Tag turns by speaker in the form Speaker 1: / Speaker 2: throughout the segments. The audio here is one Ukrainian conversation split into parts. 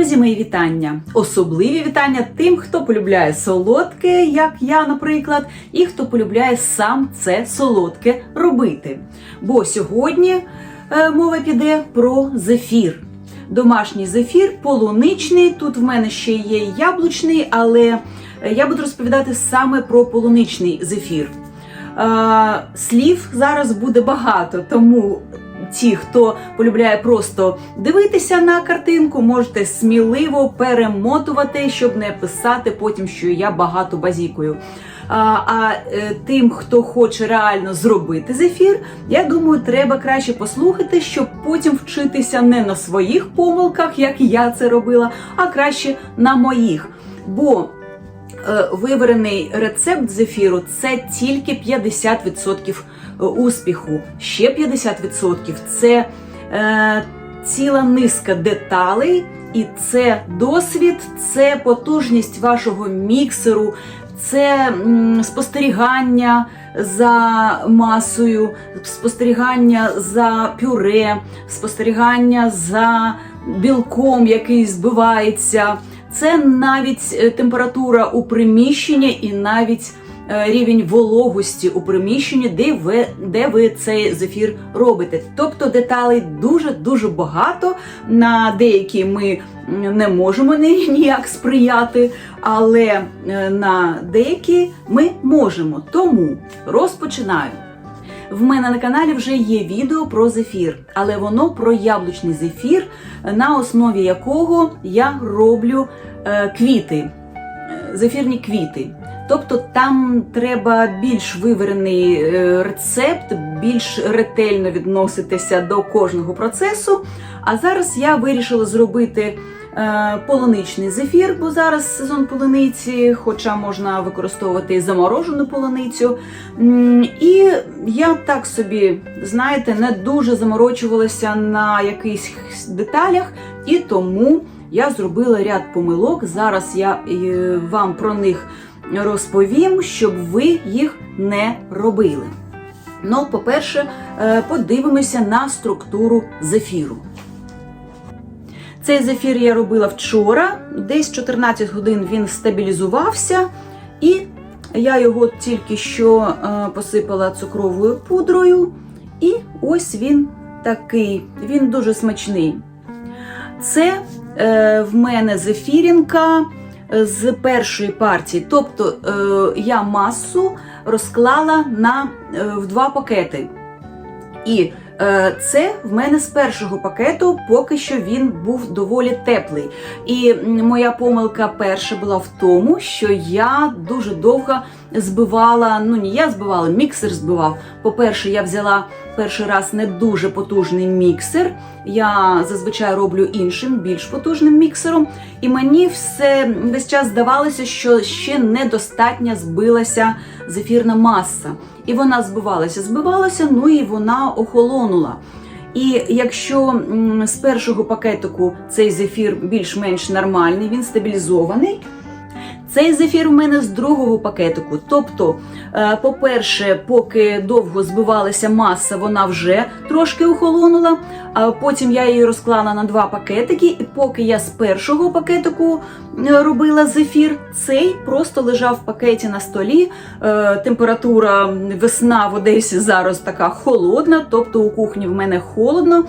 Speaker 1: Друзі, мої вітання! Особливі вітання тим, хто полюбляє солодке, як я, наприклад, і хто полюбляє сам це солодке робити. Бо сьогодні е, мова піде про зефір. Домашній зефір, полуничний. Тут в мене ще є яблучний, але е, я буду розповідати саме про полуничний зефір. Е, Слів зараз буде багато, тому ті, хто полюбляє просто дивитися на картинку, можете сміливо перемотувати, щоб не писати потім, що я багато базікую. А, а е, тим, хто хоче реально зробити зефір, я думаю, треба краще послухати, щоб потім вчитися не на своїх помилках, як я це робила, а краще на моїх. Бо е, виварений рецепт зефіру це тільки 50% успіху. Ще 50% це е, ціла низка деталей, і це досвід, це потужність вашого міксеру, це м, спостерігання за масою, спостерігання за пюре, спостерігання за білком, який збивається. Це навіть е, температура у приміщенні і навіть е, рівень вологості у приміщенні, де ви, де ви цей зефір робите. Тобто деталей дуже-дуже багато. На деякі ми не можемо ніяк сприяти, але е, на деякі ми можемо. Тому розпочинаю. В мене на каналі вже є відео про зефір, але воно про яблучний зефір, на основі якого я роблю е, квіти, е, зефірні квіти. Тобто там треба більш виварений е, рецепт, більш ретельно відноситися до кожного процесу. А зараз я вирішила зробити е, полуничний зефір, бо зараз сезон полуниці, хоча можна використовувати заморожену полуницю. І я так собі, знаєте, не дуже заморочувалася на якихось деталях, і тому я зробила ряд помилок. Зараз я е, вам про них розповім, щоб ви їх не робили. Ну, по-перше, е, подивимося на структуру зефіру. Цей зефір я робила вчора, десь 14 годин він стабілізувався, і я його тільки що е, посипала цукровою пудрою. І ось він такий, він дуже смачний. Це е, в мене зефірінка з першої партії. Тобто е, я масу розклала на, е, в два пакети. І е, це в мене з першого пакету, поки що він був доволі теплий. І моя помилка перша була в тому, що я дуже довго збивала. Ну, не я збивала, міксер збивав. По-перше, я взяла перший раз не дуже потужний міксер. Я зазвичай роблю іншим, більш потужним міксером. І мені все весь час здавалося, що ще недостатньо збилася зефірна маса. І вона збивалася, збивалася, ну і вона охолонула. І якщо з першого пакетику цей зефір більш-менш нормальний, він стабілізований. Цей зефір в мене з другого пакетику. Тобто, е, по-перше, поки довго збивалася маса, вона вже трошки охолонула. А потім я її розклала на два пакетики, і поки я з першого пакетику е, робила зефір, цей просто лежав в пакеті на столі. Е, Температура весна в Одесі зараз така холодна, тобто у кухні в мене холодно.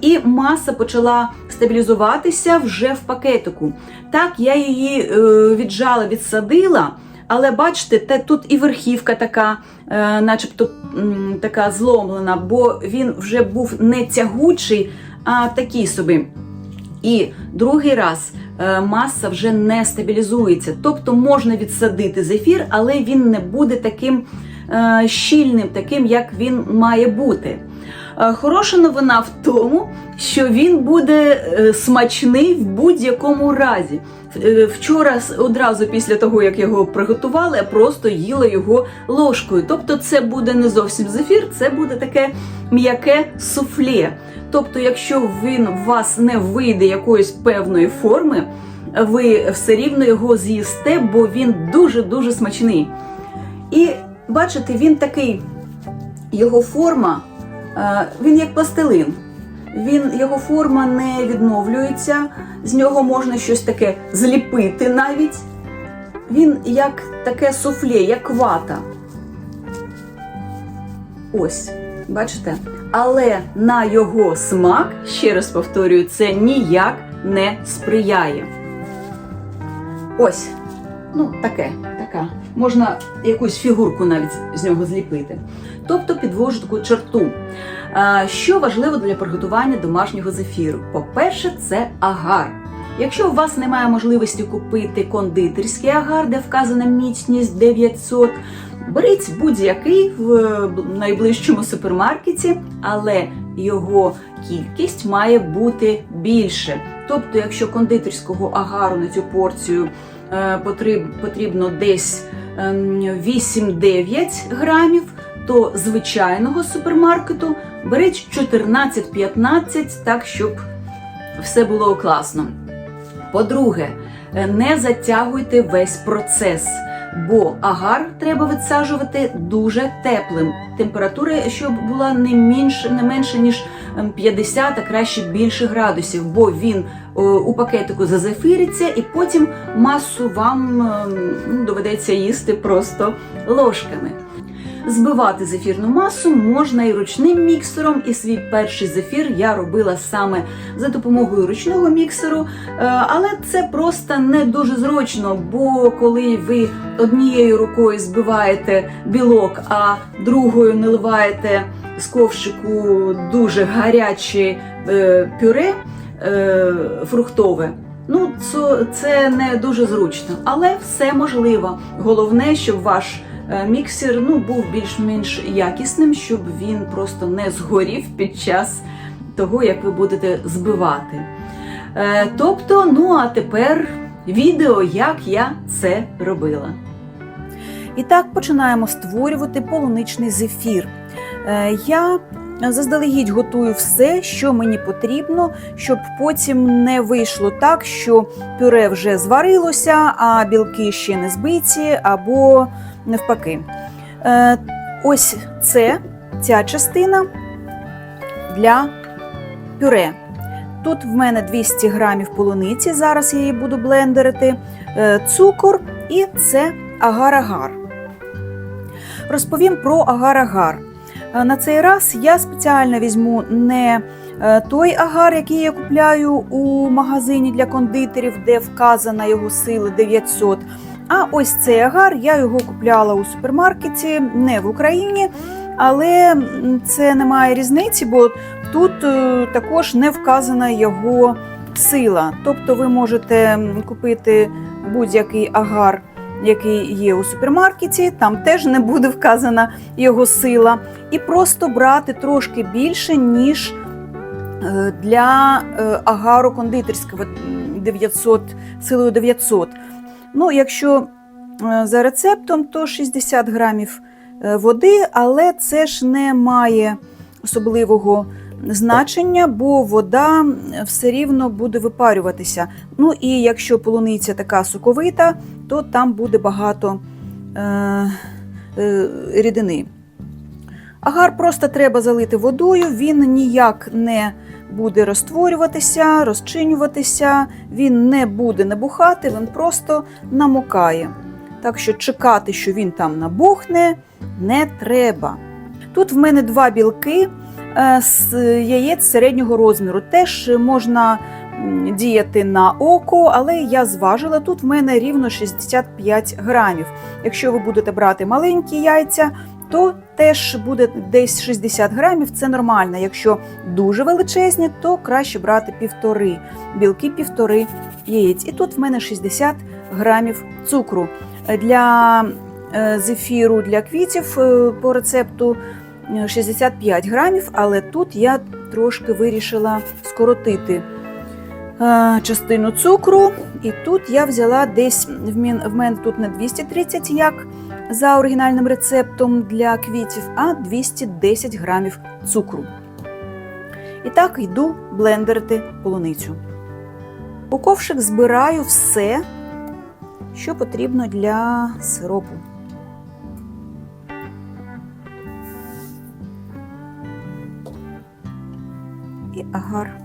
Speaker 1: І маса почала стабілізуватися вже в пакетику. Так, я її е, віджала, відсадила, але бачите, те, тут і верхівка така, е, начебто така зломлена, бо він вже був не тягучий, а такий собі. І другий раз е, маса вже не стабілізується. Тобто можна відсадити зефір, але він не буде таким щільним, таким, як він має бути. Е, Хороша новина в тому, що він буде е, смачний в будь-якому разі. Е, Вчора одразу після того, як його приготували, я просто їла його ложкою. Тобто, це буде не зовсім зефір, це буде таке м'яке суфле. Тобто, якщо він у вас не вийде якоїсь певної форми, ви все рівно його з'їсте, бо він дуже-дуже смачний. І бачите, він такий, його форма, він як пластилин. він, його форма не відновлюється, з нього можна щось таке зліпити навіть. Він як таке суфле, як вата. Ось, бачите? Але на його смак, ще раз повторюю, це ніяк не сприяє. Ось, ну таке, така. Можна якусь фігурку навіть з нього зліпити. Тобто підвожу таку черту. Що важливо для приготування домашнього зефіру? По-перше, це агар. Якщо у вас немає можливості купити кондитерський агар, де вказана міцність 900, беріть будь-який в найближчому супермаркеті, але його кількість має бути більше. Тобто, якщо кондитерського агару на цю порцію е, потрібно десь ем, 8-9 грамів, то звичайного супермаркету беріть 14-15, так щоб все було класно. По-друге, е, не затягуйте весь процес, бо агар треба висаджувати дуже теплим. Температура, щоб була не менше, не менше ніж ем, 50, а краще більше градусів, бо він е, у пакетику зазефіриться, і потім масу вам ем, доведеться їсти просто ложками. Збивати зефірну масу можна і ручним міксером, і свій перший зефір я робила саме за допомогою ручного міксеру, Е, але це просто не дуже зручно, бо коли ви однією рукою збиваєте білок, а другою наливаєте з ковшику дуже гаряче е, пюре е, фруктове. Ну, це, не дуже зручно, але все можливо. Головне, щоб ваш міксер ну, був більш-менш якісним, щоб він просто не згорів під час того, як ви будете збивати. Е, тобто, ну а тепер відео, як я це робила.
Speaker 2: І так починаємо створювати полуничний зефір. Е, Я заздалегідь готую все, що мені потрібно, щоб потім не вийшло так, що пюре вже зварилося, а білки ще не збиті, або навпаки. Е, Ось це ця частина для пюре. Тут в мене 200 грамів полуниці, зараз я її буду блендерити, е, цукор і це агар-агар. Розповім про агар-агар. Е, На цей раз я спеціально візьму не той агар, який я купляю у магазині для кондитерів, де вказана його сила 900. А ось цей агар я його купляла у супермаркеті, не в Україні, але це не має різниці, бо тут е, також не вказана його сила. Тобто ви можете купити будь-який агар, який є у супермаркеті, там теж не буде вказана його сила, і просто брати трошки більше, ніж е, для е, агару кондитерського 900, силою 900. Ну, якщо е, за рецептом, то 60 грамів е, води, але це ж не має особливого значення, бо вода все рівно буде випарюватися. Ну і якщо полуниця така соковита, то там буде багато е, е, рідини. Агар просто треба залити водою, він ніяк не буде розтворюватися, розчинюватися, він не буде набухати, він просто намокає. Так що чекати, що він там набухне, не треба. Тут в мене два білки е, з яєць середнього розміру. Теж можна діяти на око, але я зважила, тут в мене рівно 65 грамів. Якщо ви будете брати маленькі яйця, то теж буде десь 60 грамів, це нормально. Якщо дуже величезні, то краще брати півтори білки, півтори яєць. І тут в мене 60 грамів цукру. Для е, зефіру для квітів е, по рецепту е, 65 грамів, але тут я трошки вирішила скоротити е, частину цукру. І тут я взяла десь в мене тут не 230, як за оригінальним рецептом для квітів, а 210 грамів цукру. І так йду блендерити полуницю. У ковшик збираю все, що потрібно для сиропу. і агар.